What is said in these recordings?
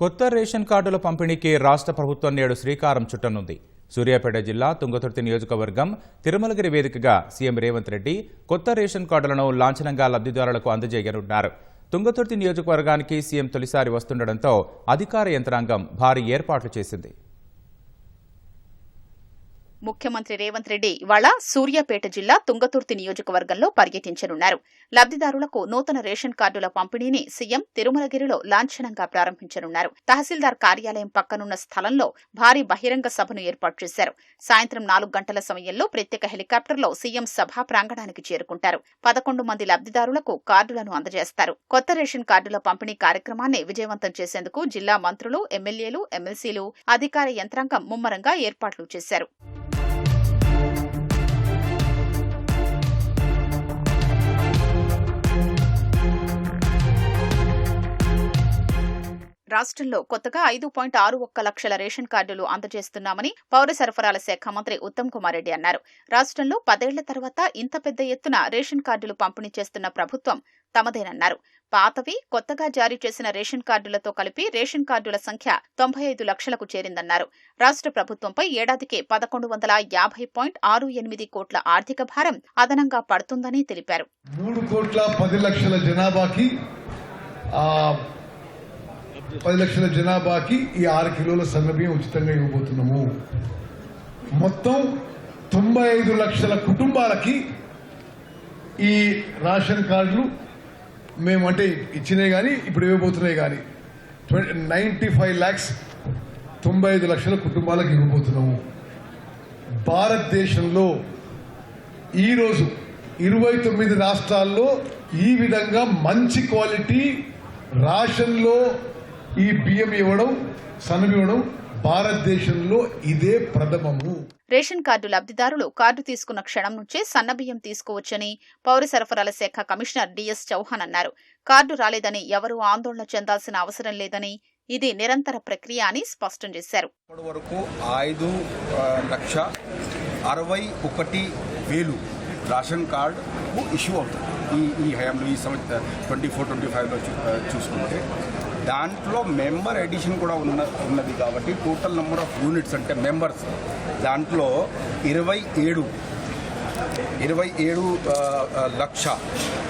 కొత్త రేషన్ కార్డుల పంపిణీకి రాష్ట్ర ప్రభుత్వం నేడు శ్రీకారం చుట్టనుంది. సూర్యాపేట జిల్లా తుంగతుర్తి నియోజకవర్గం తిరుమలగిరి వేదికగా సీఎం రేవంత్ రెడ్డి కొత్త రేషన్ కార్డులను లాంఛనంగా లబ్ధిదారులకు అందజేయనున్నారు. తుంగతుర్తి నియోజకవర్గానికి సీఎం తొలిసారి వస్తుండటంతో అధికార యంత్రాంగం భారీ ఏర్పాట్లు చేసింది. ముఖ్యమంత్రి రేవంత్ రెడ్డి ఇవాళ సూర్యాపేట జిల్లా తుంగతుర్తి నియోజకవర్గంలో పర్యటించనున్నారు. లబ్ధిదారులకు నూతన రేషన్ కార్డుల పంపిణీని సీఎం తిరుమలగిరిలో లాంఛనంగా ప్రారంభించనున్నారు. తహసీల్దార్ కార్యాలయం పక్కనున్న స్థలంలో భారీ బహిరంగ సభను ఏర్పాటు చేశారు. సాయంత్రం నాలుగు గంటల సమయంలో ప్రత్యేక హెలికాప్టర్లో సీఎం సభా ప్రాంగణానికి చేరుకుంటారు. పదకొండు మంది లబ్ధిదారులకు కార్డులను అందజేస్తారు. కొత్త రేషన్ కార్డుల పంపిణీ కార్యక్రమాన్ని విజయవంతం చేసేందుకు జిల్లా మంత్రులు ఎమ్మెల్యేలు ఎమ్మెల్సీలు అధికార యంత్రాంగం ముమ్మరంగా ఏర్పాట్లు చేశారు. రాష్ట్రంలో కొత్తగా ఐదు పాయింట్ ఆరు ఒక్క లక్షల రేషన్ కార్డులు అందజేస్తున్నామని పౌర సరఫరాల శాఖ మంత్రి ఉత్తమ్ కుమార్ రెడ్డి అన్నారు. రాష్ట్రంలో పదేళ్ళ తర్వాత ఇంత పెద్ద ఎత్తున రేషన్ కార్డులు పంపిణీ చేస్తున్న ప్రభుత్వం తమదేనన్నారు. పాతవి కొత్తగా జారీ చేసిన రేషన్ కార్డులతో కలిపి రేషన్ కార్డుల సంఖ్య తొంభై ఐదు లక్షలకు చేరిందన్నారు. రాష్ట్ర ప్రభుత్వంపై ఏడాదికి పదకొండు వందల యాభై పాయింట్ ఆరు ఎనిమిది కోట్ల ఆర్థిక భారం అదనంగా పడుతుందని తెలిపారు. మూడు కోట్ల పది లక్షల జనాభాకి పది లక్షల జనాభాకి ఈ ఆరు కిలోల సన్నబియ్యం ఉచితంగా ఇవ్వబోతున్నాము. మొత్తం తొంభై ఐదు లక్షల కుటుంబాలకి ఈ రేషన్ కార్డులు మేము అంటే ఇచ్చినాయి కానీ ఇప్పుడు ఇవ్వబోతున్నాయి కానీ నైంటీ ఫైవ్ ల్యాక్స్ తొంభై ఐదు లక్షల కుటుంబాలకు ఇవ్వబోతున్నాము. భారతదేశంలో ఈరోజు ఇరవై తొమ్మిది రాష్ట్రాల్లో ఈ విధంగా మంచి క్వాలిటీ రాషన్లో ఈ బియ్యం ఇవ్వడం సన్నబియ్యం ఇవ్వడం భారతదేశంలో ఇదే ప్రథమము. రేషన్ కార్డు లబ్ధిదారులు కార్డు తీసుకున్న క్షణం నుంచే సన్నబియ్యం తీసుకోవచ్చని పౌర సరఫరాల శాఖ కమిషనర్ డిఎస్ చౌహాన్ అన్నారు. కార్డు రాలేదని ఎవరూ ఆందోళన చెందాల్సిన అవసరం లేదని ఇది నిరంతర ప్రక్రియ అని స్పష్టం చేశారు. వరకు ఐదు లక్ష అరవై ఒకటి వేలు రేషన్ కార్డు ఇష్యూ అవుతుంది. ఈ ఈ హయాంలో ఈ సంవత్సరం ట్వంటీ ఫోర్ ట్వంటీ ఫైవ్లో చూసుకుంటే. దాంట్లో మెంబర్ ఎడిషన్ కూడా ఉన్న ఉన్నది కాబట్టి టోటల్ నెంబర్ ఆఫ్ యూనిట్స్ అంటే మెంబర్స్ దాంట్లో ఇరవై ఏడు ఇరవై ఏడు లక్ష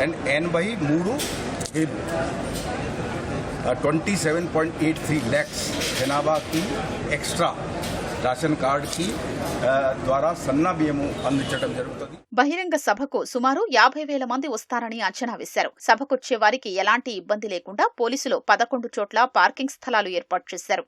అండ్ ఎనభై మూడు వేలు. Twenty seven point eight three lakhs జనాభాకి extra ration కార్డుకి ద్వారా సన్న బియ్యము అందించడం జరుగుతుంది. బహిరంగ సభకు సుమారు యాభై వేల మంది వస్తారని అంచనా వేశారు. సభకొచ్చే వారికి ఎలాంటి ఇబ్బంది లేకుండా పోలీసులు పదకొండు చోట్ల పార్కింగ్ స్థలాలు ఏర్పాటు చేశారు.